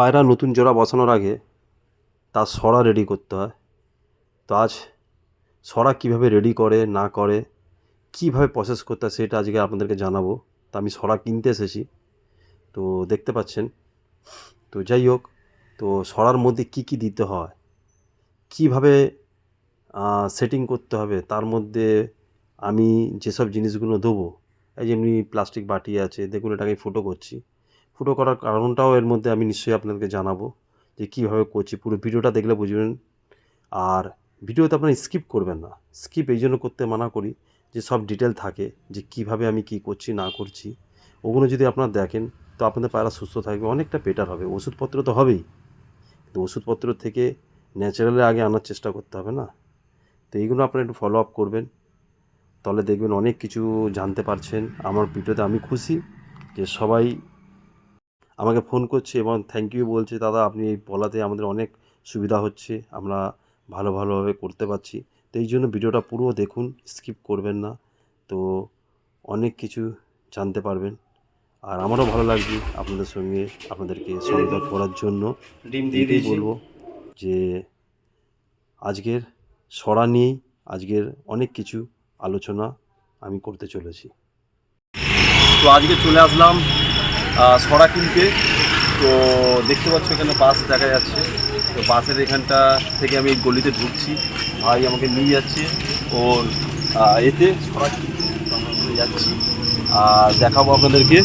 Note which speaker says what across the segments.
Speaker 1: পায়রা নতুন জোড়া বসানোর আগে তার সরা রেডি করতে হয়। তো আজ সরা কীভাবে রেডি করে, না করে, কীভাবে প্রসেস করতে হয় সেটা আজকে আপনাদেরকে জানাব। তা আমি সরা কিনতে এসেছি। তো দেখতে পাচ্ছেন। তো যাই হোক, তো সরার মধ্যে কি কি দিতে হয়, কীভাবে সেটিং করতে হবে, তার মধ্যে আমি যেসব জিনিসগুলো দেবো, এই যেমনি প্লাস্টিক বাটি আছে, দেখুন এটাকে ফুটো করছি। ফুটো করার কারণটাও এর মধ্যে আমি নিশ্চয়ই আপনাদেরকে জানাব যে কীভাবে করছি। পুরো ভিডিওটা দেখলে বুঝবেন। আর ভিডিওতে আপনারা স্কিপ করবেন না। স্কিপ এই জন্য করতে মানা করি যে সব ডিটেল থাকে যে কীভাবে আমি কি করছি, না করছি। ওগুলো যদি আপনারা দেখেন তো আপনাদের পায়রা সুস্থ থাকবে, অনেকটা বেটার হবে। ওষুধপত্র তো হবেই। কিন্তু ওষুধপত্র থেকে ন্যাচারালি আগে আনার চেষ্টা করতে হবে না। তো এইগুলো আপনারা একটু ফলো আপ করবেন। তাহলে দেখবেন অনেক কিছু জানতে পারছেন। আমার ভিডিওতে আমি খুশি যে সবাই আমাকে ফোন করছে এবং থ্যাংক ইউ বলছে দাদা আপনি এই বলাতে আমাদের অনেক সুবিধা হচ্ছে আমরা ভালো ভালোভাবে করতে পারছি। তো এই জন্য ভিডিওটা পুরো দেখুন স্কিপ করবেন না। তো অনেক কিছু জানতে পারবেন। আর আমারও ভালো লাগবে আপনাদের সঙ্গে আপনাদেরকে সহযোগিতা করার জন্য। এটাই বলব যে আজকের সরা নিয়েই আজকের অনেক কিছু আলোচনা আমি করতে চলেছি। তো আজকে চলে আসলাম সরা কিনতে। তো দেখতে পাচ্ছ এখানে বাস দেখা যাচ্ছে। তো বাসের এখানটা থেকে আমি গলিতে ঢুকছি। ভাই আমাকে নিয়ে যাচ্ছে। ওর এতে সরা কিনতে যাচ্ছি। আর দেখাবো আপনাদেরকে।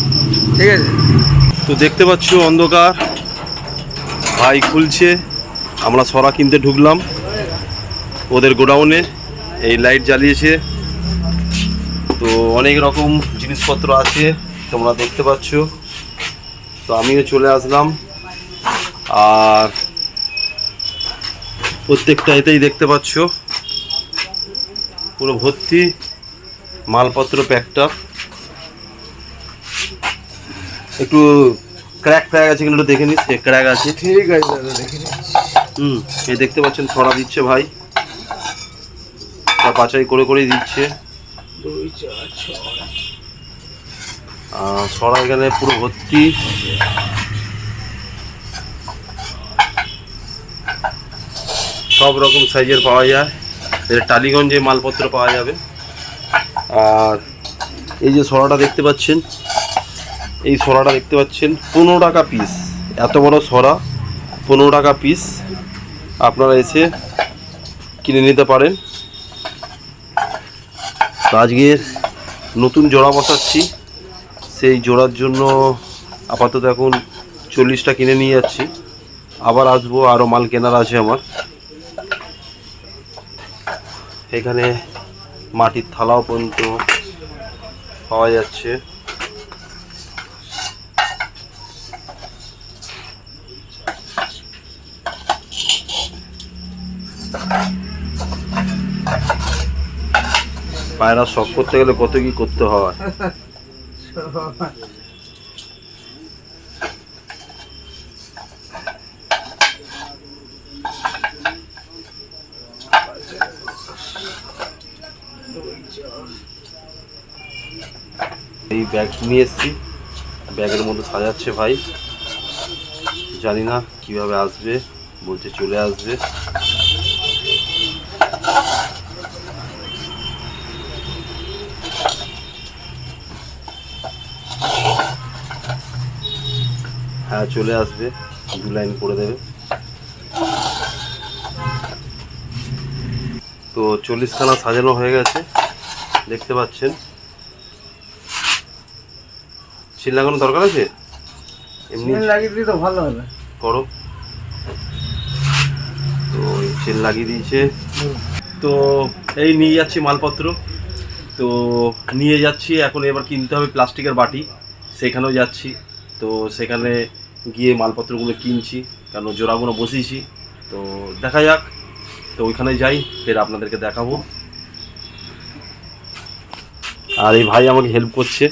Speaker 2: ঠিক আছে।
Speaker 1: তো দেখতে পাচ্ছ অন্ধকার। ভাই খুলছে। আমরা সরা কিনতে ঢুকলাম। ওদের গোডাউনে এই লাইট জ্বালিয়েছে। তো অনেক রকম জিনিসপত্র আছে। তোমরা দেখতে পাচ্ছ। তো আমিও চলে আসলাম। আর প্রত্যেকটা এতেই দেখতে পাচ্ছ। পুরো ভর্তি মালপত্র প্যাকটা। একটু ক্র্যাক ক্র্যাক আছে কিন্তু দেখে নিস ক্র্যাক আছে।
Speaker 2: ঠিক আছে দাদা দেখে।
Speaker 1: হুম এই দেখতে পাচ্ছেন ছড়া দিচ্ছে ভাই। তা বাছাই করে করেই দিচ্ছে।
Speaker 2: দুই চার ছয়।
Speaker 1: ছড়া এখানে পুরো ভর্তি। সব রকম সাইজের পাওয়া যায়। এর টালিগঞ্জে মালপত্র পাওয়া যাবে। আর এই যে সরাটা দেখতে পাচ্ছেন, এই সরাটা দেখতে পাচ্ছেন, পনেরো টাকা পিস এত বড় সরা, পনেরো টাকা পিস আপনারা এসে কিনে নিতে পারেন। আজকের নতুন জোড়া বসাচ্ছি। সেই জোড়ার জন্য আপাতত এখন চল্লিশটা কিনে নিয়ে যাচ্ছি। আবার আসব আরও মাল কেনার আছে আমার। এখানে মাটির থালাও পর্যন্ত পাওয়া যাচ্ছে। পায়রা শখ করতে গেলে কত কি করতে হয়? এই ব্যাগ নিয়ে এসেছি। ব্যাগের মধ্যে সাজাচ্ছে ভাই। জানি না কীভাবে আসবে, বলছে চলে আসবে। চলে আসবে। দু লাইন করে দেবে। তো চল্লিশখানা সাজানো হয়ে গেছে। দেখতে পাচ্ছেন। সিল লাগানোর দরকার আছে? এমনি
Speaker 2: লাগিয়ে দিলে তো ভালো হবে।
Speaker 1: করো। তো সেল লাগিয়ে দিয়েছে। তো এই নিয়ে যাচ্ছি মালপত্র। তো নিয়ে যাচ্ছি এখন এবার কিনতে হবে প্লাস্টিকের বাটি। সেখানেও যাচ্ছি। তো সেখানে গিয়ে মালপত্রগুলো কিনছি, কারণ জোড়াগুলো বসিয়েছি। তো দেখা যাক, তো ওইখানে যাই, ফের আপনাদেরকে দেখাবো। আর এই ভাই আমাকে হেল্প করছে,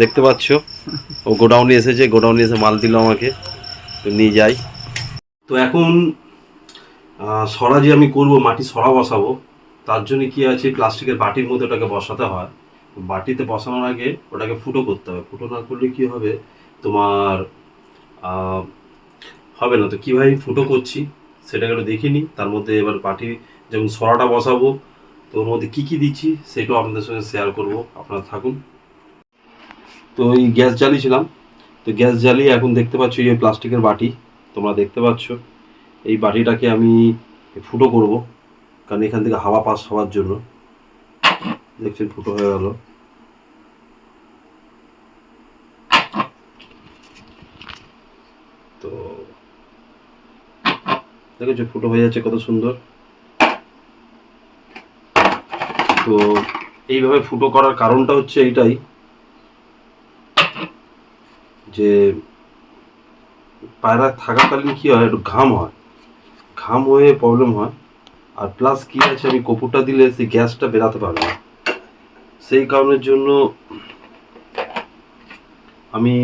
Speaker 1: দেখতে পাচ্ছ? ও গোডাউনে এসেছে, গোডাউনে এসে মাল দিল আমাকে, তো নিয়ে যাই। তো এখন সরা যে আমি করব, মাটি সরা বসাবো, তার জন্য কি আছে, প্লাস্টিকের বাটির মধ্যে ওটাকে বসাতে হয়। বাটিতে বসানোর আগে ওটাকে ফুটো করতে হবে। ফুটো না করলে কি হবে? তোমার হবে না। তো কীভাবে ফুটো করছি, সেটাকে একটু দেখে নিই। তার মধ্যে এবার বাটি, যেমন সরাটা বসাবো, তো ওর মধ্যে কী কী দিচ্ছি, সেটাও আপনাদের সঙ্গে শেয়ার করব। আপনারা থাকুন। তো এই গ্যাস জ্বালিয়েছিলাম। তো গ্যাস জ্বালিয়ে এখন দেখতে পাচ্ছ এই প্লাস্টিকের বাটি, তোমরা দেখতে পাচ্ছ। এই বাটিটাকে আমি ফুটো করব, কারণ এখান থেকে হাওয়া পাস হওয়ার জন্য। দেখছেন, ফুটো হয়ে গেল। তো দেখেছ, ফুটো হয়ে যাচ্ছে কত সুন্দর। তো এইভাবে ফুটো করার কারণটা হচ্ছে এইটাই যে পায়রা থাকাকালীন কি হয়, একটু ঘাম হয়। ঘাম হয়ে প্রবলেম হয়। আর প্লাস কি আছে, আমি কপুরটা দিলে সেই গ্যাসটা বেরাতে পারবে না। সেই কারণের জন্য আমি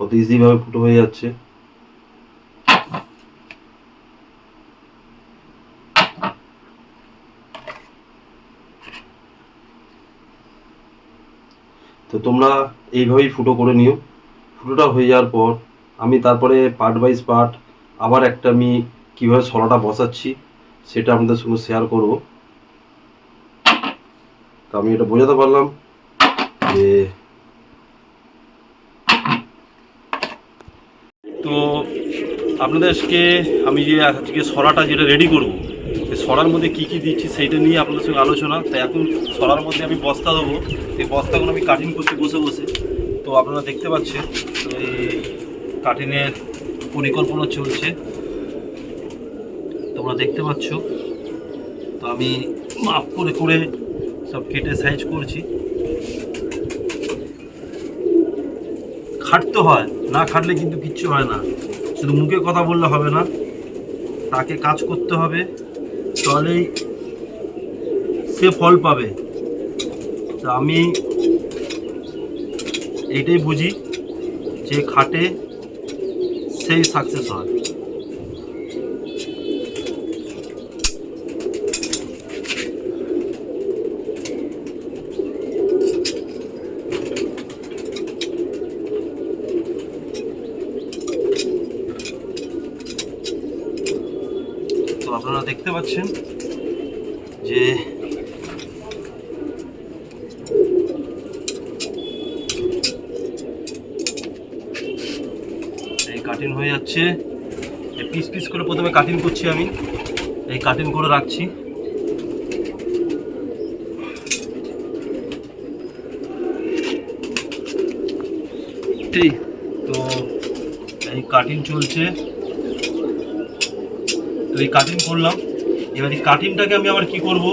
Speaker 1: কত ইজি ভাবে ফুটো হয়ে যাচ্ছে। তো তোমরা এইভাবেই ফুটো করে নিও। ফুটোটা হয়ে যাওয়ার পর আমি তারপরে পার্ট বাইজ পার্ট আবার একটা আমি কীভাবে সলাটা বসাচ্ছি সেটা আপনাদের সঙ্গে শেয়ার করব। তো আমি এটা বোঝাতে পারলাম যে তো আপনাদেরকে আমি যে আজকে সরাটা যেটা রেডি করব সরার মধ্যে কি কি দিচ্ছি সেইটা নিয়ে আপনাদের সঙ্গে আলোচনা। তো এখন সরার মধ্যে আমি বস্তা দেবো। এই বস্তাগুলো আমি কাটিং করতে বসে বসে। তো আপনারা দেখতে পাচ্ছেন, এই কাটিংয়ের পরিকল্পনা চলছে। তোমরা দেখতে পাচ্ছ। তো আমি মাপ করে করে সব কেটে সাইজ করছি। খাটতে হয়, না খাটলে কিন্তু কিচ্ছু হয় না। শুধু মুখে কথা বললে হবে না, তাকে কাজ করতে হবে তাহলেই সে ফল পাবে। তা আমি এটাই বুঝি যে খাটে সেই সাকসেস হয় তো আপনারা দেখতে পাচ্ছেন যে এই কাটিং হয়ে যাচ্ছে। পিস পিস করে প্রথমে কাটিং করছি আমি। এই কাটিং করে রাখছি। তো এই কাটিং চলছে। তো এই কাটিং করলাম। এবার এই কাটিংটাকে আমি আবার কি করব?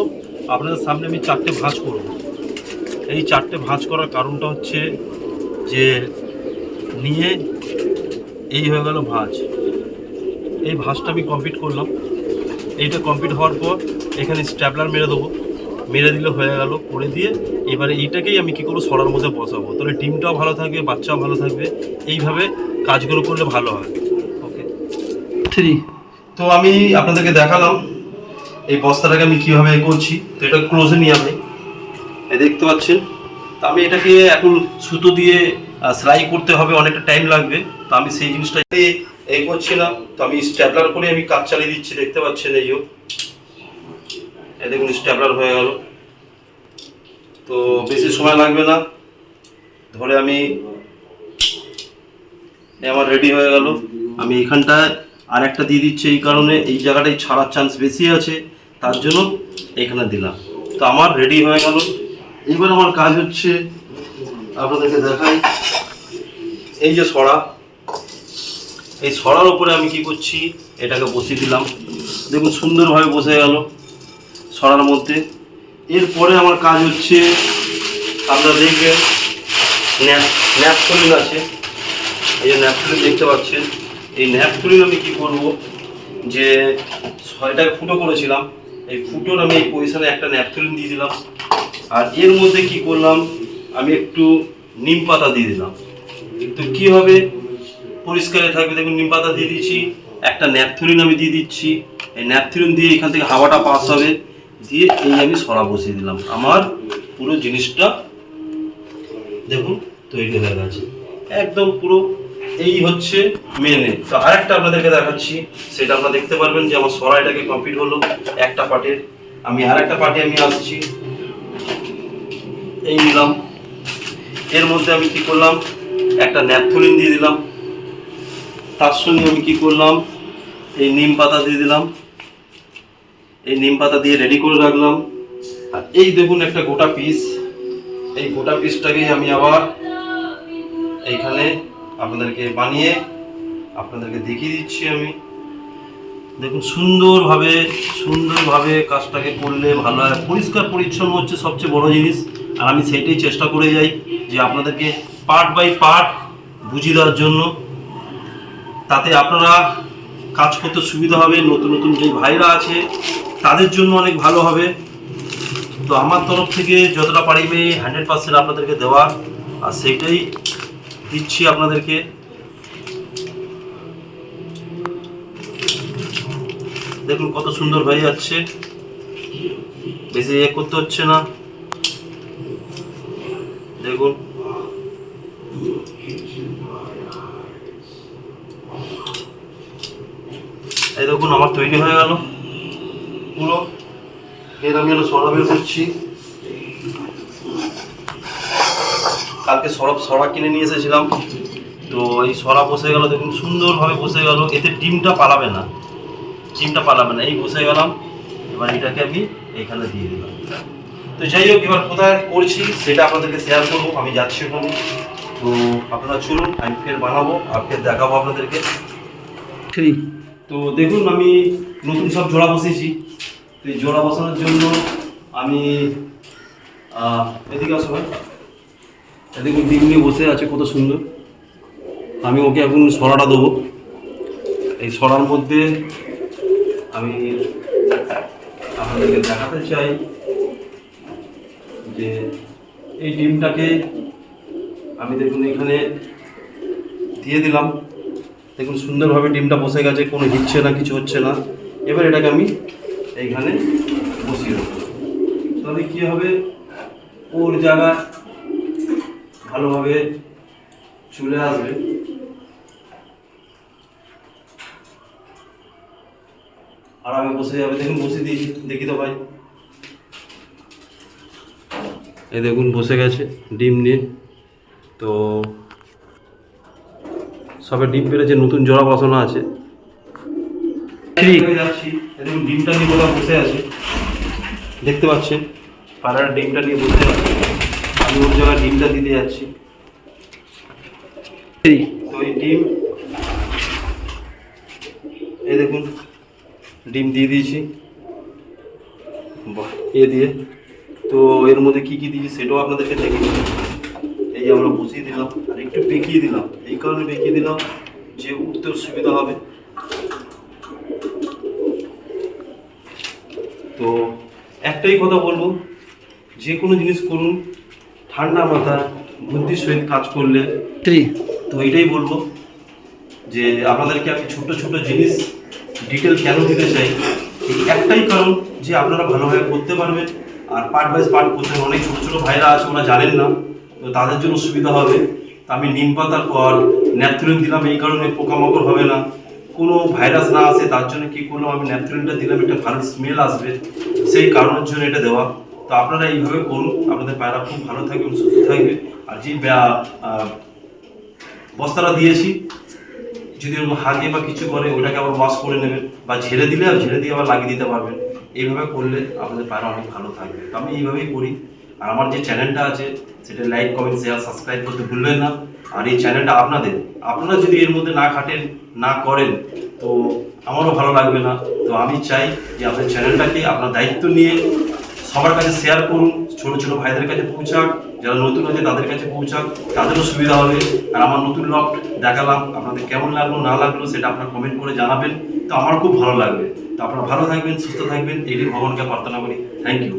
Speaker 1: আপনাদের সামনে আমি চারটে ভাঁজ করব। এই চারটে ভাঁজ করার কারণটা হচ্ছে যে নিয়ে এই হয়ে গেল ভাঁজ। এই ভাঁজটা আমি কমপ্লিট করলাম। এইটা কমপ্লিট হওয়ার পর এখানে স্ট্যাপলার মেরে দেবো। মেরে দিলে হয়ে গেল করে দিয়ে এবারে এইটাকেই আমি কি করব? সরার মধ্যে বসাবো। তাহলে ডিমটাও ভালো থাকবে বাচ্চাও ভালো থাকবে। এইভাবে কাজগুলো করলে ভালো হয়। ওকে থ্রি তো আমি আপনাদেরকে দেখালাম এই বস্তাটাকে আমি কীভাবে এ করছি, তো এটা ক্লোজে নিয়ে আমি দেখতে পাচ্ছেন? তো আমি এটাকে এখন সুতো দিয়ে সেলাই করতে হবে, অনেকটা টাইম লাগবে। তো আমি সেই জিনিসটা এই করছিলাম তো আমি স্ট্যাপলার করে আমি কাজ চালিয়ে দিচ্ছি, দেখতে পাচ্ছেন এই যে। এই দেখুন, স্ট্যাপলার হয়ে গেল। তো বেশি সময় লাগবে না। ধরে আমি আমার রেডি হয়ে গেল। আমি এখানটায় আর একটা দিয়ে দিচ্ছি এই কারণে। এই জায়গাটায় ছাড়ার চান্স বেশি আছে। তার জন্য এখানে দিলাম। তো আমার রেডি হয়ে গেল। এবার আমার কাজ হচ্ছে আপনাদেরকে দেখাই। এই যে সরা এই সরার উপরে আমি কি করছি, এটাকে বসিয়ে দিলাম। দেখুন, সুন্দরভাবে বসে গেল সরার মধ্যে। এরপরে আমার কাজ হচ্ছে, আপনারা দেখবেন ন্যাপথলিন আছে। এই যে ন্যাপথলিন দেখতে পাচ্ছেন। এই ন্যাপথলিন আমি কি করব, যে এটাকে ফুটো করেছিলাম এই ফুটোর আমি এই পজিশনে একটা ন্যাপথলিন দিয়ে দিলাম। আর এর মধ্যে কি করলাম? আমি একটু নিম পাতা দিয়ে দিলাম। তো কি হবে? পরিষ্কারে থাকবে। দেখুন, নিম পাতা দিয়ে দিচ্ছি। একটা ন্যাপথলিন আমি দিয়ে দিচ্ছি। এই ন্যাপথলিন দিয়ে এখান থেকে হাওয়াটা পাস হবে। দিয়ে এই আমি সরা বসিয়ে দিলাম। আমার পুরো জিনিসটা দেখুন, তৈরি হয়ে গেছে। একদম পুরো এই হচ্ছে মেনে তো আরেকটা আপনাদেরকে দেখাচ্ছি, সেটা আপনারা দেখতে পারবেন যে আমার সরাইটাকে কমপ্লিট হলো একটা পার্টের। আমি আরেকটা পার্টে আমি আসছি। এই নিলাম। এর মধ্যে আমি কি করলাম? একটা ন্যাপথলিন দিয়ে দিলাম। তার সঙ্গে আমি কি করলাম? এই নিম পাতা দিয়ে দিলাম। এই নিম পাতা দিয়ে রেডি করে রাখলাম। আর এই দেখুন একটা গোটা পিস এই গোটা পিসটাকে আমি আবার এইখানে আপনাদেরকে বানিয়ে আপনাদেরকে দেখিয়ে দিচ্ছি আমি। দেখুন, সুন্দরভাবে সুন্দরভাবে কাজটাকে করলে ভালো হয়। পরিষ্কার পরিচ্ছন্ন হচ্ছে সবচেয়ে বড় জিনিস। আর আমি সেইটাই চেষ্টা করে যাই যে আপনাদেরকে পার্ট বাই পার্ট বুঝিয়ে দেওয়ার জন্য। তাতে আপনারা কাজ করতে সুবিধা হবে, নতুন নতুন যে ভাইরা আছে, তাদের জন্য অনেক ভালো হবে। তো আমার তরফ থেকে যতটা পারিবে হান্ড্রেড পার্সেন্ট আপনাদেরকে দেওয়া। আর সেইটাই দিচ্ছি আপনাদেরকে। দেখুন কত সুন্দর হয়ে যাচ্ছে। বেশি ইয়ে করতে হচ্ছে না। দেখুন। এই দেখুন, আমার তৈরি হয়ে গেল। পুরো। এর আমি হলো করছি। কালকে সরব সরা কিনে নিয়ে এসেছিলাম। তো এই সরা বসে গেল দেখুন সুন্দরভাবে বসে গেল। এতে ডিমটা পালাবে না। ডিমটা পালাবে না। এই বসে গেলাম। এবার এটাকে আমি এখানে দিয়ে দিলাম। তো যাই হোক এবার কোথায় করছি সেটা আপনাদেরকে শেয়ার করব। আমি যাচ্ছি ওখানে তো আপনারা চলুন আমি ফের বানাবো আর ফের দেখাবো আপনাদেরকে।
Speaker 2: ঠিক।
Speaker 1: তো দেখুন আমি নতুন সব জোড়া বসেছি তো এই জোড়া বসানোর জন্য আমি এদিকে আসো ভাই। এই দেখুন নিয়ে বসে আছে, কত সুন্দর। আমি ওকে এখন সরাটা দেবো। এই সরার মধ্যে আমি আপনাদেরকে দেখাতে চাই যে এই ডিমটাকে আমি দেখুন এখানে দিয়ে দিলাম। দেখুন সুন্দরভাবে ডিমটা বসে গেছে, কোনো হিচ্ছে না, কিছু হচ্ছে না। এবার এটাকে আমি এইখানে বসিয়ে দেবো। তাহলে কী হবে? ওর জায়গায় ভালোভাবে চলে আসবে। আরামে বসে যাবে দেখুন বসে দিয়েছি দেখি তো ভাই। এই দেখুন বসে গেছে ডিম নিয়ে। তো সবে ডিম পেরেছে নতুন জোড়া বসানো আছে। দেখুন ডিমটা নিয়ে কোথাও বসে আছে। দেখতে পাচ্ছেন পাড়ার ডিমটা নিয়ে বসে আছে। ওর জায়গায় ডিমটা দিতে যাচ্ছি। তো এই ডিম, এই দেখুন, ডিম দিয়ে দিয়েছি। এ দিয়ে। তো এর মধ্যে কি কি দিয়েছি সেটাও আপনাদেরকে দেখে এই আমরা বসিয়ে দিলাম, আর একটু বেঁকিয়ে দিলাম। এই কারণে বেঁকিয়ে দিলাম যে উঠতেও সুবিধা হবে। তো একটাই কথা বলব, যে কোনো জিনিস করুন ঠান্ডা মাথা বুদ্ধির সহিত কাজ করলে তো এটাই বলব যে আপনাদেরকে আমি ছোট ছোট জিনিস ডিটেল কেন দিতে চাই? এই একটাই কারণ যে আপনারা ভালোভাবে করতে পারবেন আর পার্ট বাই পার্ট করতে হবে। অনেক ছোটো ছোটো ভাইরা আছে ওরা জানেন না তো তাদের জন্য সুবিধা হবে। তো আমি নিম পাতার পর ন্যাপথলিন দিলাম এই কারণে পোকামাকড় হবে না। কোনো ভাইরাস না আসে তার জন্য কী করলাম আমি ন্যাপথলিনটা দিলাম একটা ভালো স্মেল আসবে। সেই কারণের জন্য এটা দেওয়া। তো আপনারা এইভাবে করুন। আপনাদের পায়রা খুব ভালো থাকবে সুস্থ থাকবে। আর যে বস্তাটা দিয়েছি, যদি ওরকম হাগে বা কিছু করে, ওটাকে আবার ওয়াশ করে নেবেন বা ঝেড়ে দিলে, আর ঝেড়ে দিয়ে আবার লাগিয়ে দিতে পারবেন। এইভাবে করলে আপনাদের পায়রা অনেক ভালো থাকবে। তো আমি এইভাবেই করি। আর আমার যে চ্যানেলটা আছে, সেটা লাইক কমেন্ট শেয়ার সাবস্ক্রাইব করতে ভুলবেন না। আর এই চ্যানেলটা আপনাদের। আপনারা যদি এর মধ্যে না খাটেন, না করেন, তো আমারও ভালো লাগবে না। তো আমি চাই যে আপনার চ্যানেলটাকে, আপনার দায়িত্ব নিয়ে সবার কাছে শেয়ার করুন, ছোট ছোট ভাইদের কাছে পৌঁছাক, যারা নতুন আছে তাদের কাছে পৌঁছাক, তাদেরও সুবিধা হবে। আর আমার নতুন লক দেখালাম, আপনাদের কেমন লাগল, না লাগল সেটা আপনার কমেন্ট করে জানাবেন। তো আমার খুব ভালো লাগবে। তো আপনারা ভালো থাকবেন, সুস্থ থাকবেন এটি ভগবানকে প্রার্থনা করি। Thank you